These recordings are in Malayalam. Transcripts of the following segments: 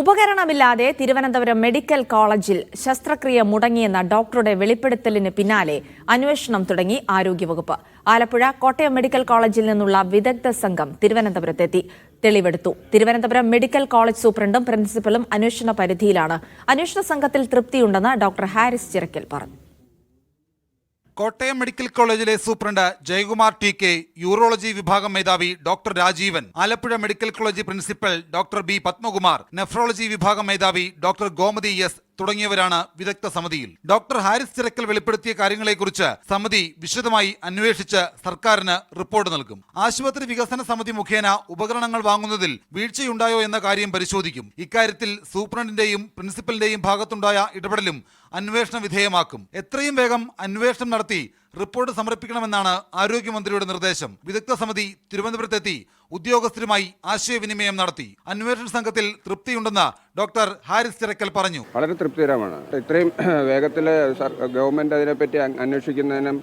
ഉപകരണമില്ലാതെ തിരുവനന്തപുരം മെഡിക്കൽ കോളേജിൽ ശസ്ത്രക്രിയ മുടങ്ങിയെന്ന ഡോക്ടറുടെ വെളിപ്പെടുത്തലിന് പിന്നാലെ അന്വേഷണം തുടങ്ങി ആരോഗ്യവകുപ്പ്. ആലപ്പുഴ കോട്ടയം മെഡിക്കൽ കോളേജിൽ നിന്നുള്ള വിദഗ്ധ സംഘം തിരുവനന്തപുരത്തെത്തി. തെളിവെടുത്തു. തിരുവനന്തപുരം മെഡിക്കൽ കോളേജ് സൂപ്രണ്ടും പ്രിൻസിപ്പലും അന്വേഷണ പരിധിയിലാണ്. അന്വേഷണ സംഘത്തിൽ തൃപ്തിയുണ്ടെന്ന് ഡോക്ടർ ഹാരിസ് ചിറക്കൽ പറഞ്ഞു. കോട്ടയം മെഡിക്കൽ കോളേജിലെ superintendent Jayakumar T K urology വിഭാഗം മേധാവി doctor Rajeevan Alappuzha medical college principal doctor B Padmakumar nephrology വിഭാഗം മേധാവി ഡോക്ടർ ഗോമതി എസ് തുടങ്ങിയവരാണ് വിദഗ്ധ സമിതിയിൽ. ഡോക്ടർ ഹാരിസ് ചിറക്കൽ വെളിപ്പെടുത്തിയ കാര്യങ്ങളെക്കുറിച്ച് സമിതി വിശദമായി അന്വേഷിച്ച് സർക്കാരിന് റിപ്പോർട്ട് നൽകും. ആശുപത്രി വികസന സമിതി മുഖേന ഉപകരണങ്ങൾ വാങ്ങുന്നതിൽ വീഴ്ചയുണ്ടായോ എന്ന കാര്യം പരിശോധിക്കും. ഇക്കാര്യത്തിൽ സൂപ്രണ്ടിന്റെയും പ്രിൻസിപ്പലിന്റെയും ഭാഗത്തുണ്ടായ ഇടപെടലും അന്വേഷണ വിധേയമാക്കും. എത്രയും വേഗം അന്വേഷണം നടത്തി റിപ്പോർട്ട് സമർപ്പിക്കണമെന്നാണ് ആരോഗ്യമന്ത്രിയുടെ നിർദ്ദേശം. വിദഗ്ധ സമിതി തിരുവനന്തപുരത്തെത്തി ഉദ്യോഗസ്ഥരുമായി ആശയവിനിമയം നടത്തി. അന്വേഷണ സംഘത്തിൽ തൃപ്തിയുണ്ടെന്ന് ഡോക്ടർ ഹാരിസ് ചിറക്കൽ പറഞ്ഞു. വളരെ തൃപ്തികരമാണ്. ഇത്രയും വേഗത്തിൽ ഗവൺമെന്റ് അതിനെപ്പറ്റി അന്വേഷിക്കുന്നതിനും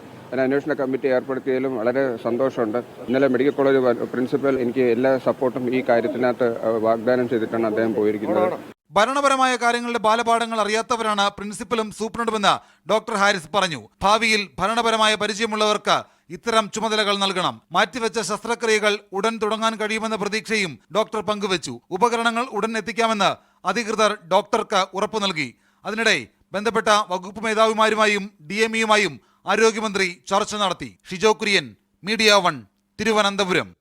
അന്വേഷണ കമ്മിറ്റി ഏർപ്പെടുത്തിയതിലും വളരെ സന്തോഷമുണ്ട്. ഇന്നലെ മെഡിക്കൽ കോളേജ് പ്രിൻസിപ്പൽ എനിക്ക് എല്ലാ സപ്പോർട്ടും ഈ കാര്യത്തിനകത്ത് വാഗ്ദാനം ചെയ്തിട്ടാണ് അദ്ദേഹം പോയിരിക്കുന്നത്. ഭരണപരമായ കാര്യങ്ങളുടെ ബാലപാഠങ്ങൾ അറിയാത്തവരാണ് പ്രിൻസിപ്പലും സൂപ്രണ്ടുമെന്ന് ഡോക്ടർ ഹാരിസ് പറഞ്ഞു. ഭാവിയിൽ ഭരണപരമായ പരിചയമുള്ളവർക്ക് ഇത്തരം ചുമതലകൾ നൽകണം. മാറ്റിവെച്ച ശസ്ത്രക്രിയകൾ ഉടൻ തുടങ്ങാൻ കഴിയുമെന്ന പ്രതീക്ഷയും ഡോക്ടർ പങ്കുവച്ചു. ഉപകരണങ്ങൾ ഉടൻ എത്തിക്കാമെന്ന് അധികൃതർ ഡോക്ടർക്ക് ഉറപ്പു നൽകി. അതിനിടെ ബന്ധപ്പെട്ട വകുപ്പ് മേധാവിമാരുമായും ഡി എം ഇയുമായും ആരോഗ്യമന്ത്രി ചർച്ച നടത്തി. Shijo Kurian media one Thiruvananthapuram.